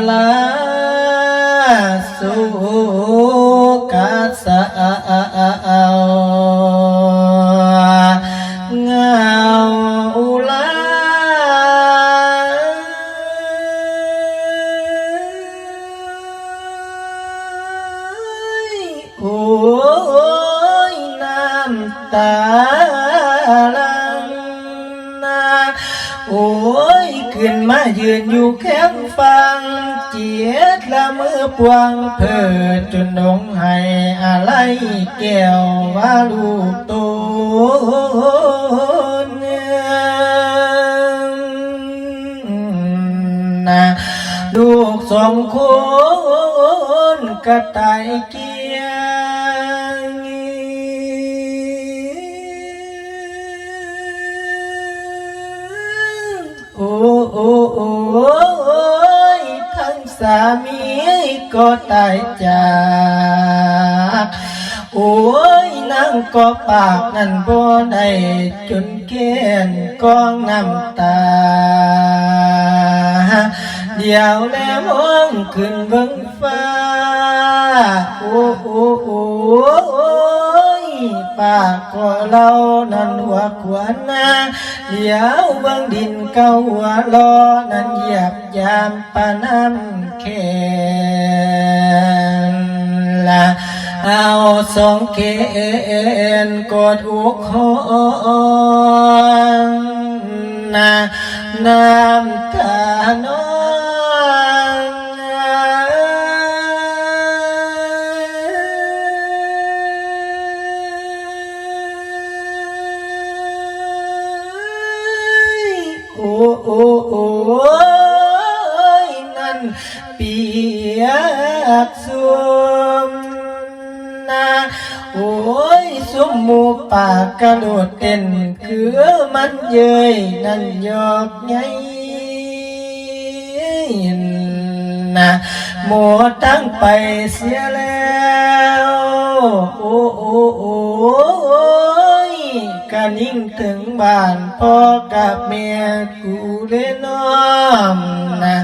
จลาสุกัสสะเงาลาโอ้ ขึ้นมายืนอยู่แคมป์ฟัง เจียดละมือปวงเพิดจนนงให้อะไรแก้วว่าลูกโตนะลูกสองคนกระต่ายกี สามีก็ตายจากโอ้ยนั่งก็ปากนั่นบ่ได้จนเกณฑ์กองน้ำตา เดี๋ยวแล้วมองขึ้นเบิ่งฟ้า โอ้โอ้โอ้ยปากก็เรานั่นหัวขวานนาเดี๋ยวเบิ่งดินเก่าหัวลอนั่นเหยียบยามปาน้ำ แขนละเอาสองเคนกดอกหอนนะน้ำตานอ โดดเต้นคือมันเย้ยนั่นยอกไงนะหมดตั้งไปเสียแล้วโอ้โอ้โอ้ยกะนิ่งถึงบ้านพ่อกับแม่กูเลยน้อมนะ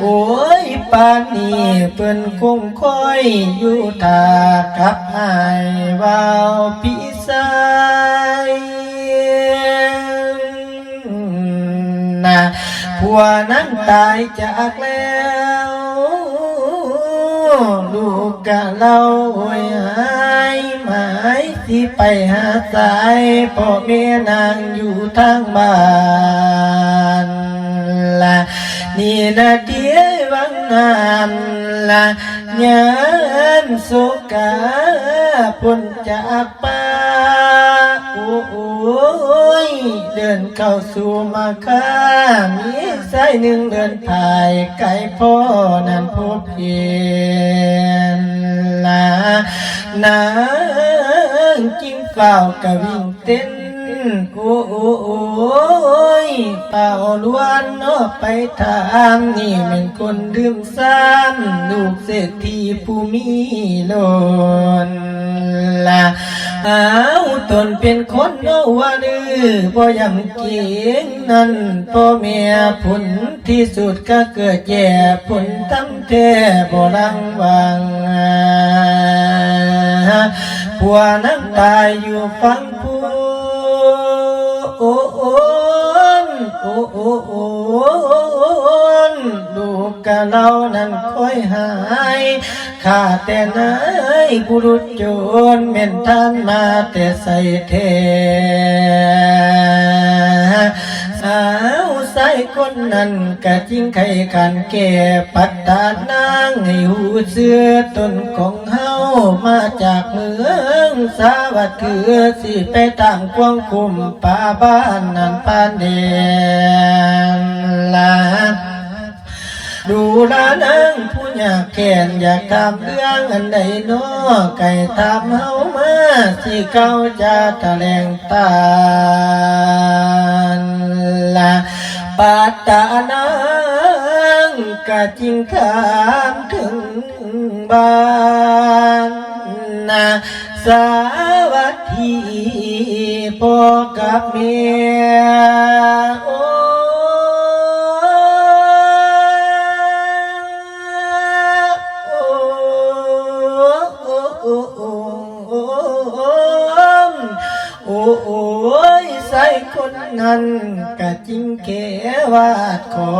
โอ้ยป่านนี้เปิ้นคงคอยอยู่ทากับอายว่าวพี่สา ผัวนั้นตายจากแล้ว ลูกกะเล่าโอยหายหมายที่ไปหาสายพ่อแม่นางอยู่ทางบ้านละนี่นาเดียวังนานละยานสุกาพ้นจากป่า เดินเข้าสู่มาค่ามีสายหนึ่งเดินผ่ายไก่พ่อนั้นพบเห็นลานางจิ้งเฝ้ากะวิ่งเต้นโอ้โอ้โอ้ยเป่าล้วนเนาะไปทางนี่เป็นคนดื่มซ้ำลูกเศรษฐีผู้มีลนละ อาตนเป็นคนเนาว่าดื้อบ่ยำเกียงนั่นพ่อแม่ผลที่สุดก็เกิดแย่ผลตั้งแท้บ่รังวังผัวน้ำตายอยู่ฟังพูโอ้โอนโอ้โอ้ นลูกกะเรานั้นค่อยหายข้าแต่นายบุรุษโจรเม่นท่านมาแต่ใส่เทสาวใส่คนนั้นกะจิ้งไข่ขันแก่ปัตตานางให้หูเสื้อต้นของเฮามาจากเมืองสาวัตถือสิไปตามควงคุมป่าบ้านนั้นปานเดน ดูแลนางผู้อยากแก่นอยากทำเรื่องอันใดน้อไก่ตามเฮามาสิเก้าจะแถลงตานละปัตตานางกะจิงถามถึงบ้านนะสวัสดีพ่อกับเมียโอ้ นั้นกะจิงแค่วาดขอ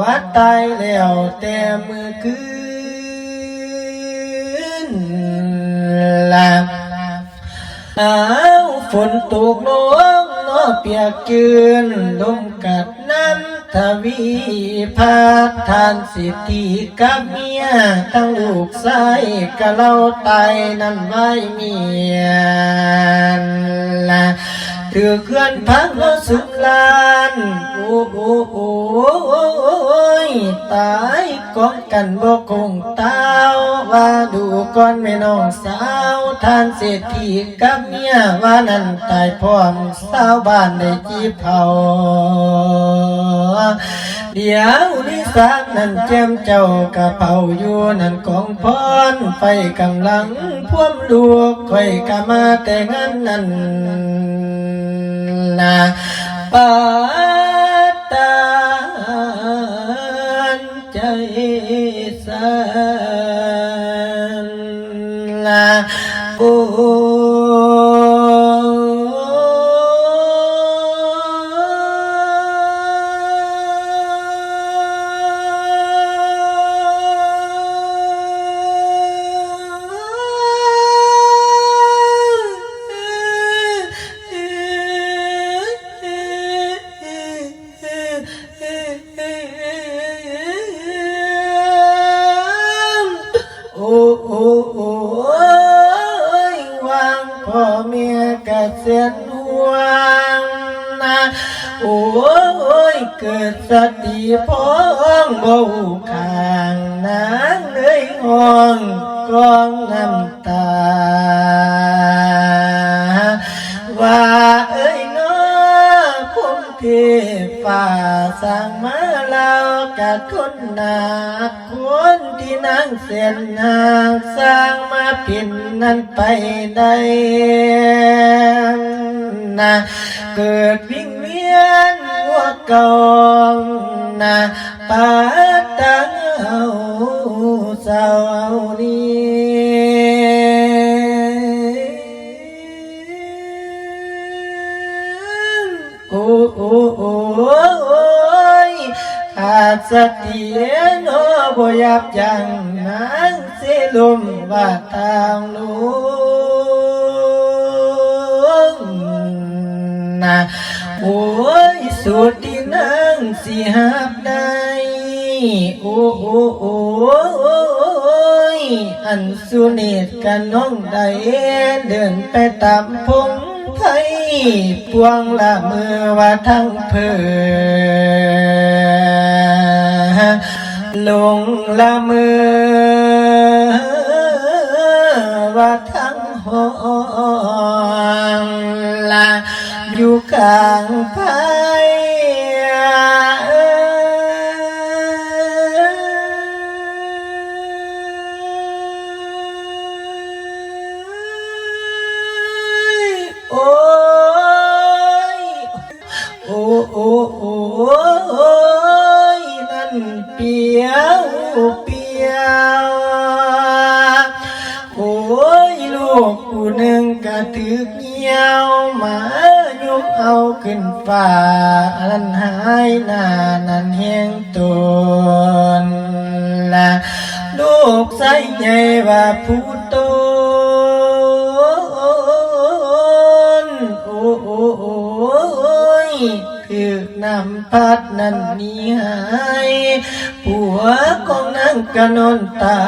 ว่าตายแล้วแต่มือคืนลาอ้าวฝนตกลงนาะเปียกจืนลมกัดน้ำทวีพัดทานสิทธิกับเมียทั้งลูกชายกะเล่าไตนั่นไว้เมียนละ ถือเคลื่อนพักรถสุดลานโอ้โอ้โอ้ยตายกองกันบกคงเต้าว่าดูก่อนแม่น้องสาวทานเศรษฐีกับเมียว่านั้นตายพร้อมสาวบ้านได้จีเผา เดี๋ยวนี้สากนั้นแจมเจ้ากระเป๋าอยู่นั่นของพรไฟกำลังพ่วมลูกค่อยกะมาแต่งานนั้นนะปาตานใจสันละโอ้ โอ้โอ้โอ้ยวางพ่อเมียกะเสียนห่วงนะโอ้ยเกิดสติพ้องบ่หูข้างนางเอ้ยห้องกองน้ำตา ว่าเอ้ยน้อผมเท ฝ่าสร้างมาล้วกะทนหนักคนที่นางเส้นนางสร้างมาผินนั้นไปได้นะเกิดวิ่งเวียนหัวก่านะปาตังเอาเศร้านี้โอ้ สติโนบ่ยับยั้งนางสิลมว่าทางลูกนะโอ้ยสุดที่นางสิหับได้โอ้โอ้โอ้ยอันสุเนตกันน้องใดเดินไปตามพงไทยพวงละมือว่าทั้งเพอ ลงละมือว่าทั้งหองละอยู่กลาง น้านั้นเฮียงตนละลูกใส่ใหญ่ว่าผู้โตโอ้โอ้โอ้ยคือนำพัดนั้นนี้หายผัวของนางกะนอนตา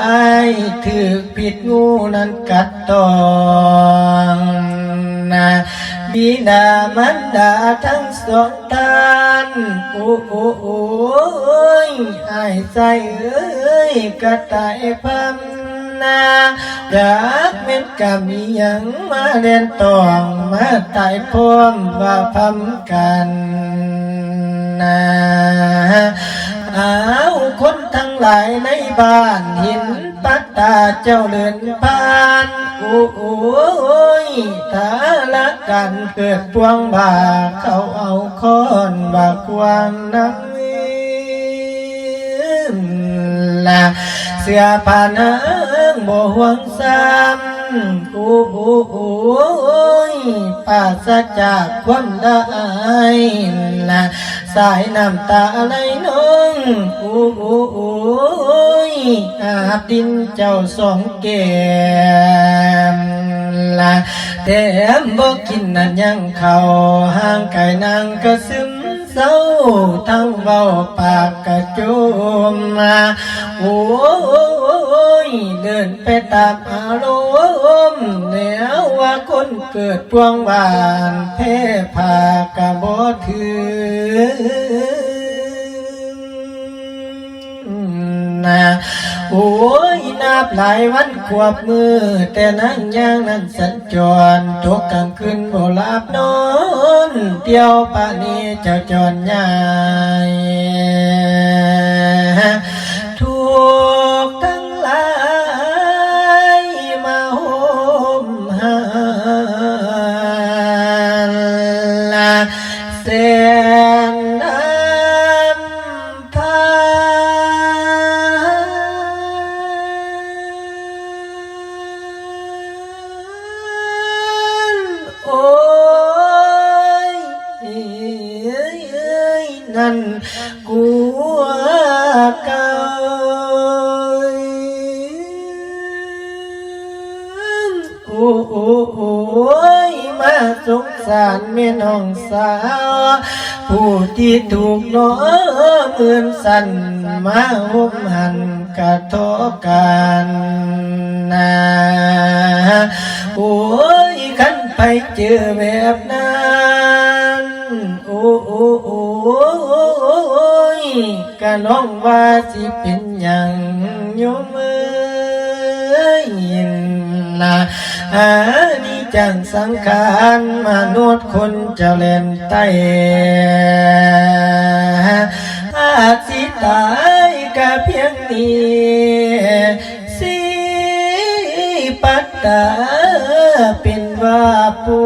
ยถือผิดงูนั้นกัดตองนะ บิดามันดาทั้งสองท่านโอ้โอ้โอ้ยอายใจเอ้ยกระต่ายพันนาดักเม็นกะมียังมาเรียนตองมาตายพร้อมว่าพำกันนาเอาคนทั้งหลายในบ้านห็นปัตตาเจ้าเลือนผ่านโอ้โอ้ยทา đàn tuyệt quang bà khâu hậu khôn và quang năng là xe phản ứng bộ huống sam u u u ôi bà sa cha quân đại là sai nam ta lấy nương u u u ôi à tin chào xóm kề แต่บ่กินนั่นยังเขาห่างไกลนางก็ซึมเศร้าทั้งเบาปากกระจุมมาโอ้ยเดินไปตามอารมณ์แนวว่าคนเกิดพวงหวานเทพากระบอถือนะ โอ้ยนับหลายวันขวบมือ แต่นั่งย่างนั่นสัญจรตกกลางคืนบ่หลับนอนเที่ยวป่านี้เจ้าจรใหญ่ ผู้ที่ถูกน้อเมือนสั่นมาหุมหันกระทบกันนะโอ้ยขันไปเจอแบบนั้นโอ้โอ้โอ้ยกะน้องว่าสิเป็นอย่างโยมเอ้ยนะอานี่ จังสังขารมนุษย์คนเจ้าเลนไตอาจิตายก็เพียงนี้สิปัตตาเป็นว่าปู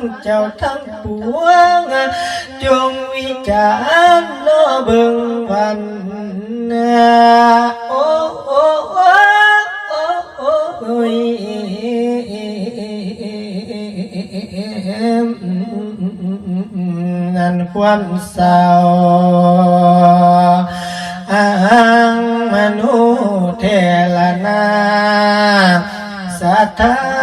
tăng chào tăng búa chung uy trả nó bừng vằn ô ô ô ô ô ôi. Ngàn quan sao. Ang manu thế là na. Sa tha